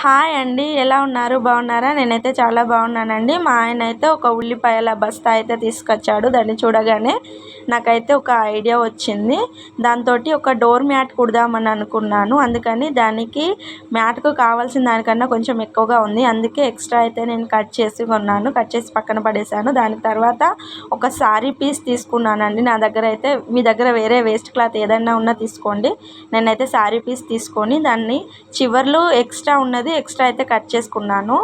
Hi అండి ఎలా ఉన్నారు? బాగున్నారా? నేనైతే చాలా బాగున్నానండి. మా ఆయన అయితే ఒక ఉల్లిపాయల బస్తా అయితే తీసుకొచ్చాడు దాన్ని చూడగానే నాకైతే ఒక ఐడియా వచ్చింది. దాంతో ఒక డోర్ మ్యాట్ కుడదామని అనుకున్నాను. అందుకని దానికి మ్యాట్కు కావాల్సిన దానికన్నా కొంచెం ఎక్కువగా ఉంది. అందుకే ఎక్స్ట్రా అయితే నేను కట్ చేసి కొన్నాను కట్ చేసి పక్కన పడేసాను దాని తర్వాత ఒక సారీ పీస్ తీసుకున్నానండి. నా దగ్గర అయితే మీ దగ్గర వేరే వేస్ట్ క్లాత్ ఏదైనా ఉన్నా తీసుకోండి. నేనైతే సారీ పీస్ తీసుకొని దాన్ని చివర్లు ఎక్స్ట్రా ఉన్నది ఎక్స్ట్రా అయితే కట్ చేసుకున్నాను.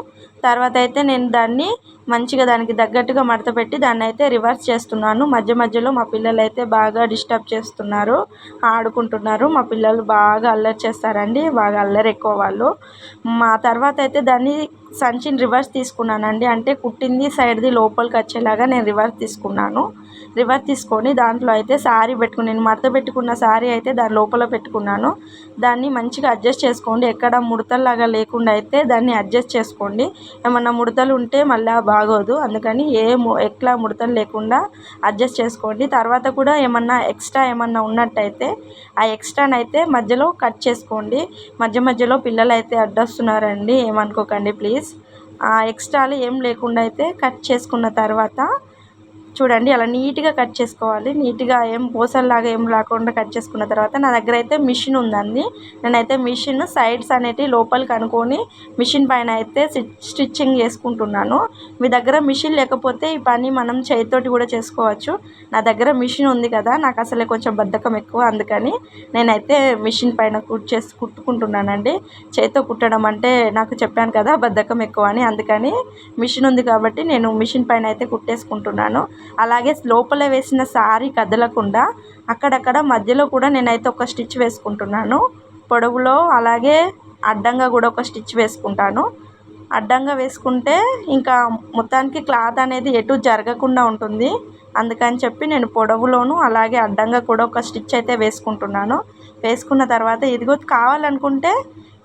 తర్వాత అయితే నేను దాన్ని మంచిగా దానికి తగ్గట్టుగా మడత పెట్టి దాన్ని అయితే రివర్స్ చేస్తున్నాను. మధ్య మధ్యలో మా పిల్లలు అయితే బాగా డిస్టర్బ్ చేస్తున్నారు. ఆడుకుంటున్నారు. మా పిల్లలు బాగా అల్లరి చేస్తారండి. బాగా అల్లరి ఎక్కువ వాళ్ళు. మా తర్వాత అయితే దాన్ని సంచిని రివర్స్ తీసుకున్నానండి. అంటే కుట్టింది సైడ్ది లోపలికి వచ్చేలాగా నేను రివర్స్ తీసుకున్నాను. రివర్స్ తీసుకొని దాంట్లో అయితే శారీ పెట్టుకుని నేను మడత పెట్టుకున్న శారీ అయితే దాని లోపల పెట్టుకున్నాను. దాన్ని మంచిగా అడ్జస్ట్ చేసుకోండి. ఎక్కడ ముడతల్లాగా లేకుండా అయితే దాన్ని అడ్జస్ట్ చేసుకోండి. ఏమన్నా ముడతలు ఉంటే మళ్ళీ బాగోదు. అందుకని ఏ ఎట్లా ముడతలు లేకుండా అడ్జస్ట్ చేసుకోండి. తర్వాత కూడా ఏమన్నా ఎక్స్ట్రా ఏమన్నా ఉన్నట్టయితే ఆ ఎక్స్ట్రానైతే మధ్యలో కట్ చేసుకోండి. మధ్య మధ్యలో పిల్లలు అయితే అడ్డొస్తున్నారండి. ఏమనుకోకండి ప్లీజ్. ఆ ఎక్స్ట్రాలు ఏం లేకుండా అయితే కట్ చేసుకున్న తర్వాత చూడండి అలా నీట్గా కట్ చేసుకోవాలి. నీట్గా ఏం పూసల్లాగా ఏం లేకుండా కట్ చేసుకున్న తర్వాత నా దగ్గర అయితే మిషన్ ఉందండి. నేనైతే మిషన్ సైడ్స్ అనేటివి లోపలికి అనుకొని మిషన్ పైన అయితే స్టిచ్చింగ్ చేసుకుంటున్నాను. మీ దగ్గర మిషన్ లేకపోతే ఈ పని మనం చేతితోటి కూడా చేసుకోవచ్చు. నా దగ్గర మిషన్ ఉంది కదా నాకు అసలే కొంచెం బద్ధకం ఎక్కువ. అందుకని నేనైతే మిషన్ పైన కుట్ చేసి కుట్టుకుంటున్నానండి. చేతితో కుట్టడం అంటే నాకు చెప్పాను కదా బద్ధకం ఎక్కువ అని. అందుకని మిషన్ ఉంది కాబట్టి నేను మిషన్ పైన అయితే కుట్టేసుకుంటున్నాను. అలాగే లోపల వేసిన సారీ కదలకుండా అక్కడక్కడ మధ్యలో కూడా నేనైతే ఒక స్టిచ్ వేసుకుంటున్నాను. పొడవులో అలాగే అడ్డంగా కూడా ఒక స్టిచ్ వేసుకుంటాను. అడ్డంగా వేసుకుంటే ఇంకా మొత్తానికి క్లాత్ అనేది ఎటు జరగకుండా ఉంటుంది. అందుకని చెప్పి నేను పొడవులోను అలాగే అడ్డంగా కూడా ఒక స్టిచ్ అయితే వేసుకుంటున్నాను. వేసుకున్న తర్వాత ఇదిగో కావాలనుకుంటే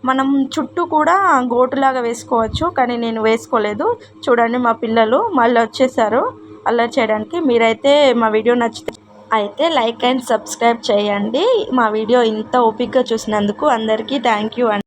మనం చుట్టూ కూడా గోటులాగా వేసుకోవచ్చు. కానీ నేను వేసుకోలేదు. చూడండి మా పిల్లలు మళ్ళీ వచ్చేసారు అల్లరి చేయడానికి మీరైతే మా వీడియో నచ్చితే అయితే లైక్ అండ్ సబ్స్క్రైబ్ చేయండి. మా వీడియో ఇంత ఓపిక్గా చూసినందుకు అందరికీ థ్యాంక్ యూ అండి.